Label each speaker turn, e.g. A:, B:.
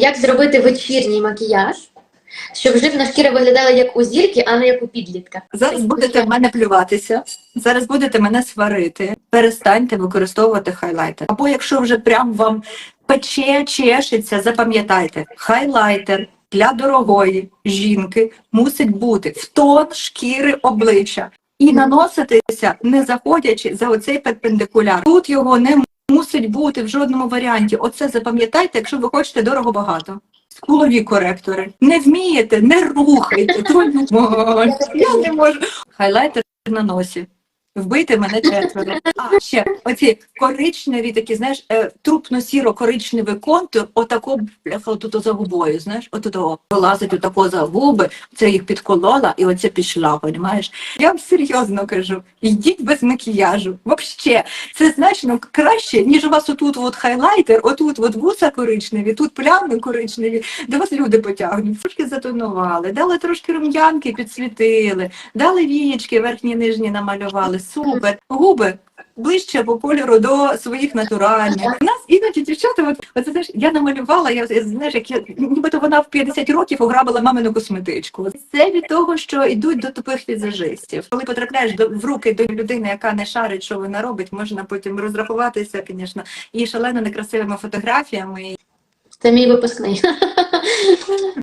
A: Як зробити вечірній макіяж, щоб жирна шкіра виглядала як у зірки, а не як у підлітка?
B: Зараз будете в мене плюватися, зараз будете мене сварити. Перестаньте використовувати хайлайтер. Або якщо вже прям вам пече, чешеться, запам'ятайте, хайлайтер для дорогої жінки мусить бути в тон шкіри обличчя і наноситися, не заходячи за оцей перпендикуляр. Тут його не мусить бути в жодному варіанті. Оце запам'ятайте, якщо ви хочете дорого багато. Скулові коректори. Не вмієте, не рухайте. Я не можу. Хайлайтер на носі. Вбити мене четверо. А ще оці коричневі, такі, знаєш, е, трупно-сіро-коричневий контур, отако, бляха, отут за губою, знаєш, отут вилазить отако за губи, це їх підколола і оце пішла, понімаєш? Я вам серйозно кажу, йдіть без макіяжу. Вообще, це значно краще, ніж у вас отут от хайлайтер, отут от вуса коричневі, тут плями коричневі, де вас люди потягнуть. Трошки затонували, дали трошки рум'янки, підсвітили, дали вієчки верхні нижні намалювали. Супер. Губи ближче по кольору до своїх натуральних. У нас іноді дівчата, от, от знаєш, я намалювала, я знаєш, як я нібито вона в 50 років ограбила мамину косметичку. Це від того, що йдуть до тупих візажистів. Коли потрапляєш до в руки до людини, яка не шарить, що вона робить, можна потім розрахуватися, звісно, і шалено некрасивими фотографіями.
A: Це мій випускний.